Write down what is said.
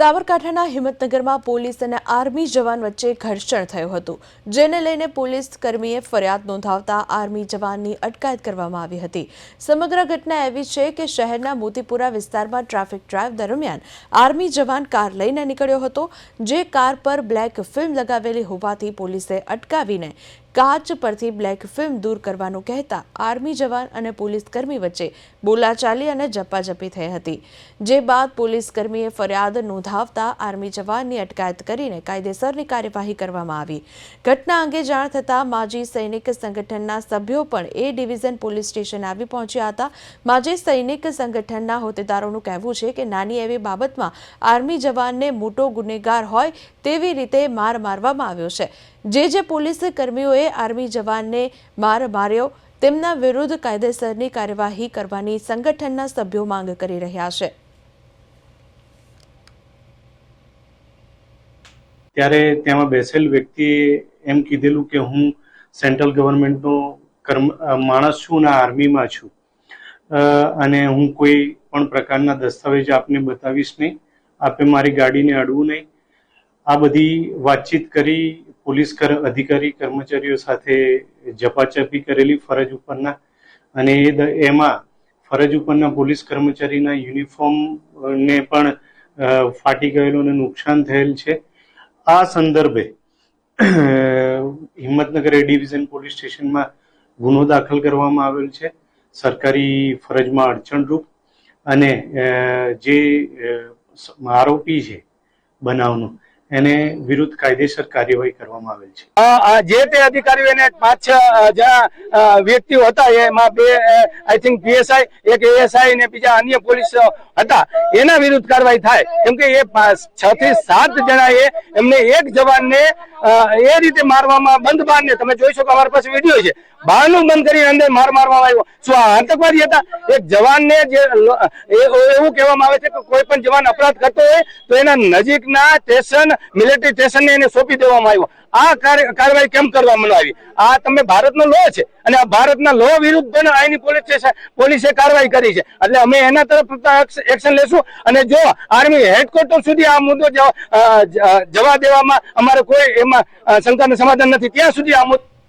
સાબરકાંઠાના હિંમતનગરમાં પોલીસ અને આર્મી જવાન વચ્ચે ઘર્ષણ થયું હતું, જેને લઈને પોલીસ કર્મીએ ફરિયાદ નોંધાવતા આર્મી જવાનની અટકાયત કરવામાં આવી હતી. સમગ્ર ઘટના એવી છે કે શહેરના મોતીપુરા વિસ્તારમાં ટ્રાફિક ડ્રાઈવ દરમિયાન આર્મી જવાન કાર લઈને નીકળ્યો હતો, જે કાર પર બ્લેક ફિલ્મ લગાવેલી હોવાથી પોલીસે અટકાવીને કાચ પરથી બ્લેક ફિલ્મ દૂર કરવાનું કહેતા આર્મી જવાન અને પોલીસ કર્મી વચ્ચે બોલાચાલી અને ઝપાઝપી થઈ હતી. જે બાદ પોલીસ કર્મીએ ફરિયાદ નોંધાવતા આર્મી જવાનની અટકાયત કરીને કાયદેસરની કાર્યવાહી કરવામાં આવી. ઘટના અંગે જાણ થતાં માજી સૈનિક સંગઠનના સભ્યો પણ એ ડિવિઝન પોલીસ સ્ટેશન આવી પહોંચ્યા હતા. માજી સૈનિક સંગઠનના હોદ્દેદારોનું કહેવું છે કે નાની એવી બાબતમાં આર્મી જવાનને મોટો ગુનેગાર હોય તેવી રીતે માર મારવામાં આવ્યો છે. જે જે પોલીસ કર્મીઓએ આર્મી જવાનને માર માર્યો. તેમના વિરુદ્ધ કાયદેસરની કાર્યવાહી કરવાની સંગઠનના સભ્યો માંગ કરી રહ્યા છે. ત્યારે તેમાં બેસેલ વ્યક્તિએ એમ કીધેલું કે હું સેન્ટ્રલ ગવર્મેન્ટનો કર્મ માણસ છું અને આર્મીમાં છું. અને હું કોઈ પણ પ્રકારના દસ્તાવેજ આપને બતાવીશ નહીં. આપે મારી ગાડીને અડવું નહીં. આ બધી વાતચીત કરી પોલીસ કર, અધિકારી, કર્મચારીઓ સાથે જપાચપી કરેલી ફરજ ઉપરના અને એ એમાં ફરજ ઉપરના પોલીસ કર્મચારીના યુનિફોર્મને પણ ફાટી ગયેલું અને નુકસાન થયેલ છે. આ સંદર્ભે હિંમતનગર એ ડિવિઝન પોલીસ સ્ટેશનમાં ગુનો દાખલ કરવામાં આવેલ છે. સરકારી ફરજમાં અડચણરૂપ અને જે આરોપી છે બનાવનો એને વિરુદ્ધ કાયદેસર કાર્યવાહી કરવામાં આવેલ છે. જે તે અધિકારીઓ એને પાંચ, છ જ્યાં વ્યક્તિઓ હતા એમાં બે આઈ થિંક પીએસઆઈ એક એએસઆઈ ને બીજા અન્ય પોલીસ હતા, એના વિરુદ્ધ કાર્યવાહી થાય. કેમ કે એ છ થી સાત જણાએ એમને એક જવાનને એ રીતે મારવામાં બંધ બારને તમે જોઈ શકો અમારી પાસે વીડિયો છે. બારનું બંધ કરી અંદર માર મારવામાં આવ્યો. શું આ આતંકવાદી હતા? એક જવાનને જે એવું કહેવામાં આવે છે કે કોઈ પણ જવાન અપરાધ કરતો હોય, તો એના નજીકના સ્ટેશન મિલિટરી સ્ટેશનને એને સોંપી દેવામાં આવ્યો. આ કાર્યવાહી કેમ કરવામાં આવી આ તમે ભારતનો લો છે અને આ ભારતના લો વિરુદ્ધ પણ અહીંની પોલીસ સ્ટેશન, પોલીસે કાર્યવાહી કરી છે. એટલે અમે એના તરફ એક્શન લેશું. અને જો આર્મી હેડક્વાર્ટર સુધી આ મુદ્દો જવા દેવામાં અમારે કોઈ એમાં શંકાનું સમાધાન નથી. ત્યાં સુધી આ મુદ્દો